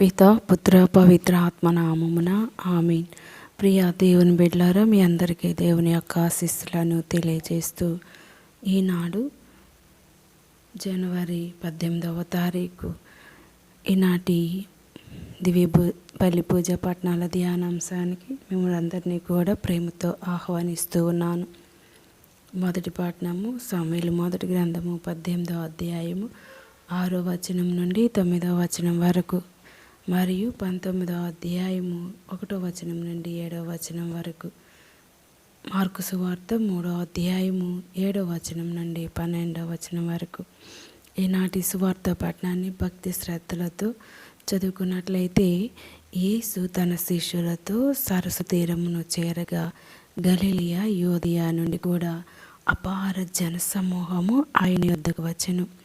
పిత పుత్ర పవిత్ర ఆత్మనామమున ఆమీన్. ప్రియ దేవుని బిడ్లారా మీ అందరికీ దేవుని యొక్క ఆశీస్సులను తెలియజేస్తూ ఈనాడు జనవరి పద్దెనిమిదవ తారీఖు ఈనాటి దివ్య పల్లి బలి పూజ పట్టణాల ధ్యానాంశానికి మిమ్మల్ని అందరినీ కూడా ప్రేమతో ఆహ్వానిస్తూ ఉన్నాను. మొదటి పట్టణము సామీలు మొదటి గ్రంథము పద్దెనిమిదవ అధ్యాయము ఆరో వచనం నుండి తొమ్మిదవ వచనం వరకు. మరియు పంతొమ్మిదవ అధ్యాయము ఒకటో వచనం నుండి ఏడవ వచనం వరకు. మార్కు సువార్త మూడో అధ్యాయము ఏడో వచనం నుండి పన్నెండవ వచనం వరకు. ఈనాటి సువార్త పట్టణాన్ని భక్తి శ్రద్ధలతో చదువుకున్నట్లయితే యేసు తన శిష్యులతో సరస్సు తీరమును చేరగా గలీలియా యోధియా నుండి కూడా అపార జన సమూహము ఆయన యొద్దకు వచ్చెను.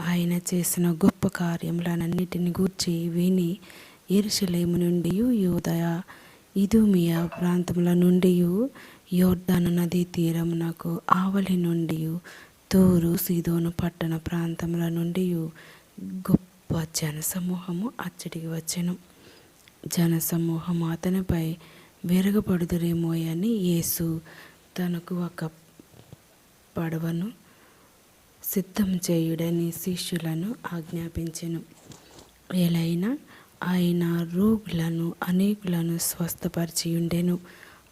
ఆయన చేసిన గొప్ప కార్యములనన్నిటిని గూర్చి విని ఎరుషలేము నుండి యోదయ ఇదుమియా ప్రాంతముల నుండి యోర్దాను నదీ తీరమునకు ఆవలి నుండి తూరు సీదోను పట్టణ ప్రాంతముల నుండి గొప్ప జనసమూహము అచ్చడికి వచ్చెను. జనసమూహము అతనిపై విరగబడుదురేమో అని యేసు తనకు ఒక పడవను సిద్ధం చేయుడని శిష్యులను ఆజ్ఞాపించెను. ఎలైనా ఆయన రోగులను అనేకులను స్వస్థపరిచి ఉండెను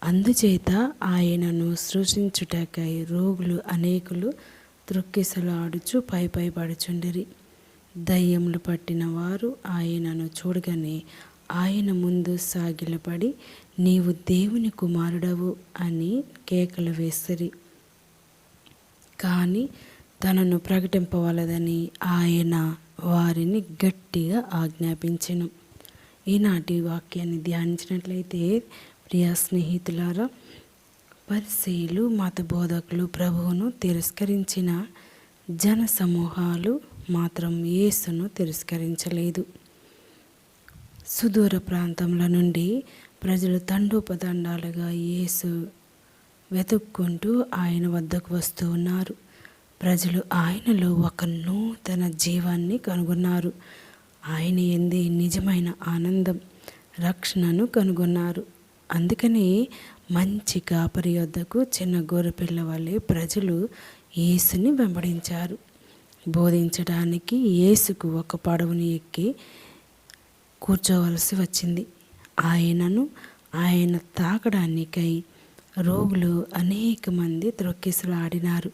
అందుచేత ఆయనను సృష్టించుటకై రోగులు అనేకులు త్రొక్కిసలాడుచు పై పై పడుచుండిరి. దయ్యములు పట్టిన వారు ఆయనను చూడగానే ఆయన ముందు సాగిలపడి నీవు దేవుని కుమారుడవు అని కేకలు వేసిరి. కానీ తనను ప్రకటింపవలదని ఆయన వారిని గట్టిగా ఆజ్ఞాపించను. ఈనాటి వాక్యాన్ని ధ్యానించినట్లయితే ప్రియ స్నేహితులారా పరిశీలు మత బోధకులు ప్రభువును తిరస్కరించిన జన సమూహాలు మాత్రం యేసును తిరస్కరించలేదు. సుదూర ప్రాంతముల నుండి ప్రజలు తండోపతండాలుగా యేసు వెతుక్కుంటూ ఆయన వద్దకు వస్తూ ఉన్నారు. ప్రజలు ఆయనలో ఒక నూతన జీవాన్ని కనుగొన్నారు. ఆయన ఎందే నిజమైన ఆనందం రక్షణను కనుగొన్నారు. అందుకని మంచి కాపరి వద్దకు చిన్న గొర్రెపిల్ల వల్లే ప్రజలు యేసుని వెంబడించారు. బోధించడానికి యేసుకు ఒక పడవని ఎక్కి కూర్చోవలసి వచ్చింది. ఆయనను ఆయన తాకడానికై రోగులు అనేక మంది త్రొక్కిసలాడినారు.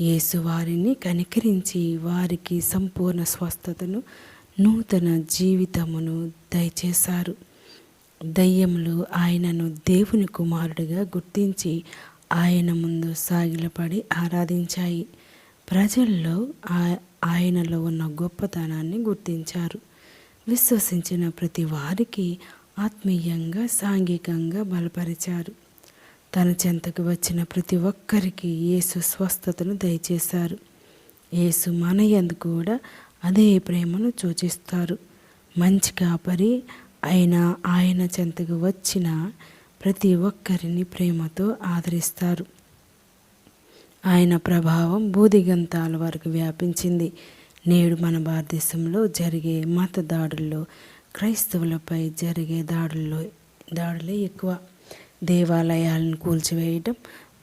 యేసు వారిని కనికరించి వారికి సంపూర్ణ స్వస్థతను నూతన జీవితమును దయచేశారు. దయ్యములు ఆయనను దేవుని కుమారుడిగా గుర్తించి ఆయన ముందు సాగిలపడి ఆరాధించాయి. ప్రజల్లో ఆ- ఆయనలో ఉన్న గొప్పతనాన్ని గుర్తించారు. విశ్వసించిన ప్రతి వారికి ఆత్మీయంగా సాంఘికంగా బలపరిచారు. తన చెంతకు వచ్చిన ప్రతి ఒక్కరికి యేసు స్వస్థతను దయచేశారు. యేసు మన యందు కూడా అదే ప్రేమను సూచిస్తారు మంచి కాపరి అయిన ఆయన చెంతకు వచ్చిన ప్రతి ఒక్కరిని ప్రేమతో ఆదరిస్తారు. ఆయన ప్రభావం బూదిగంతాల వరకు వ్యాపించింది. నేడు మన భారతదేశంలో జరిగే మత దాడుల్లో క్రైస్తవులపై జరిగే దాడుల్లో దాడులే ఎక్కువ. దేవాలయాలను కూల్చివేయటం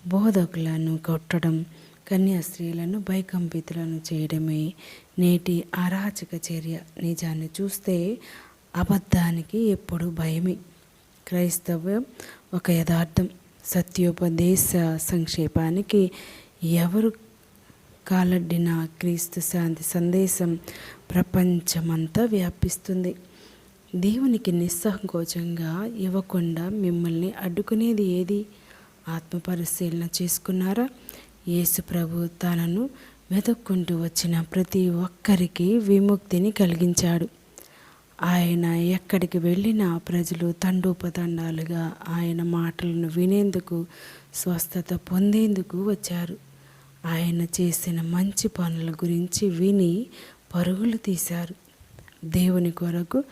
బోధకులను కొట్టడం కన్యాస్త్రీలను భయకంపితులను చేయడమే నేటి అరాచక చర్య. నిజాన్ని చూస్తే అబద్ధానికి ఎప్పుడు భయమే. క్రైస్తవ్యం ఒక యథార్థం. సత్యోపదేశ సంక్షేపానికి ఎవరు కాలడ్డిన క్రీస్తు శాంతి సందేశం ప్రపంచమంతా వ్యాపిస్తుంది. దేవునికి నిస్సంకోచంగా ఇవ్వకుండా మిమ్మల్ని అడ్డుకునేది ఏది? ఆత్మ పరిశీలన చేసుకున్నారా? యేసు ప్రభు తనను వెతుక్కుంటూ వచ్చిన ప్రతి ఒక్కరికి విముక్తిని కలిగించాడు. ఆయన ఎక్కడికి వెళ్ళినా ప్రజలు తండోపతండాలుగా ఆయన మాటలను వినేందుకు స్వస్థత పొందేందుకు వచ్చారు. ఆయన చేసిన మంచి పనుల గురించి విని పరుగులు తీశారు. దేవుని కొరకు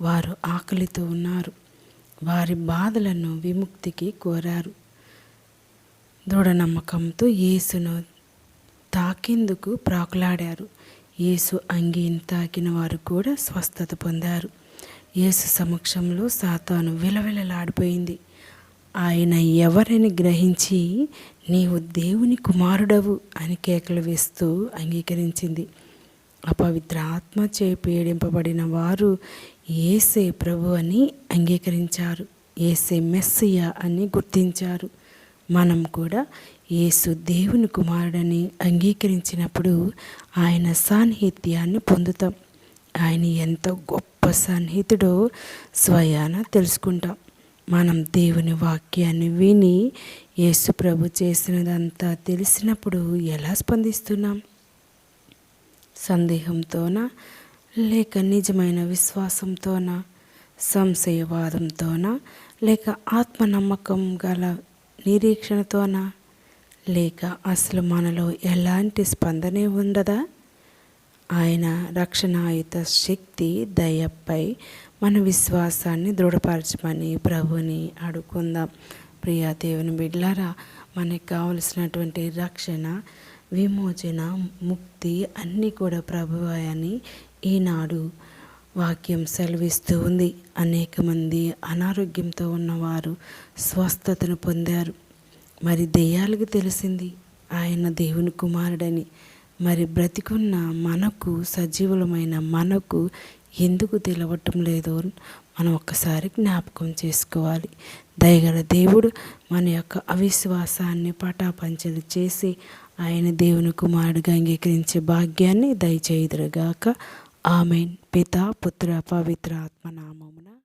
వారు ఆకలితో ఉన్నారు. వారి బాధలను విముక్తికి కోరారు. దృఢ నమ్మకంతో యేసును తాకేందుకు ప్రాకులాడారు. యేసు అంగీని తాకిన వారు కూడా స్వస్థత పొందారు. యేసు సమక్షంలో సాతాను విలవిలలాడిపోయింది. ఆయన ఎవరని గ్రహించి నీవు దేవుని కుమారుడవు అని కేకలు వేస్తూ అంగీకరించింది. అపవిత్ర ఆత్మ చే పీడింపబడిన వారు ఏసే ప్రభు అని అంగీకరించారు. ఏసే మెస్సియ అని గుర్తించారు. మనం కూడా యేసు దేవుని కుమారుడని అంగీకరించినప్పుడు ఆయన సాన్నిహిత్యాన్ని పొందుతాం. ఆయన ఎంత గొప్ప సన్నిహితుడో స్వయాన తెలుసుకుంటాం. మనం దేవుని వాక్యాన్ని విని యేసు ప్రభు చేసినదంతా తెలిసినప్పుడు ఎలా స్పందిస్తున్నాం? సందేహంతోనా? లేక నిజమైన విశ్వాసంతోనా సంశయవాదంతోనా లేక ఆత్మనమ్మకం గల నిరీక్షణతోనా లేక అసలు మనలో ఎలాంటి స్పందనే ఉండదా? ఆయన రక్షణాయుత శక్తి దయపై మన విశ్వాసాన్ని దృఢపరచమని ప్రభుని అడుగుకుందాం. ప్రియా దేవుని బిడ్లారా మనకు కావలసినటువంటి రక్షణ విమోచన ముక్తి అన్నీ కూడా ప్రభువాయని ఈనాడు వాక్యం సెలవిస్తూ ఉంది. అనేక మంది అనారోగ్యంతో ఉన్నవారు స్వస్థతను పొందారు. మరి దెయ్యాలకు తెలిసింది ఆయన దేవుని కుమారుడని. మరి బ్రతికున్న మనకు సజీవులమైన మనకు ఎందుకు తెలవటం లేదో మనం ఒక్కసారి జ్ఞాపకం చేసుకోవాలి. దయగల దేవుడు మన యొక్క అవిశ్వాసాన్ని పటాపంచలు చేసి ఆయన దేవుని కుమారుడిగా అంగీకరించే భాగ్యాన్ని దయచేయుదురుగాక. ఆమెన్. పిత పుత్ర పవిత్ర ఆత్మ నామమున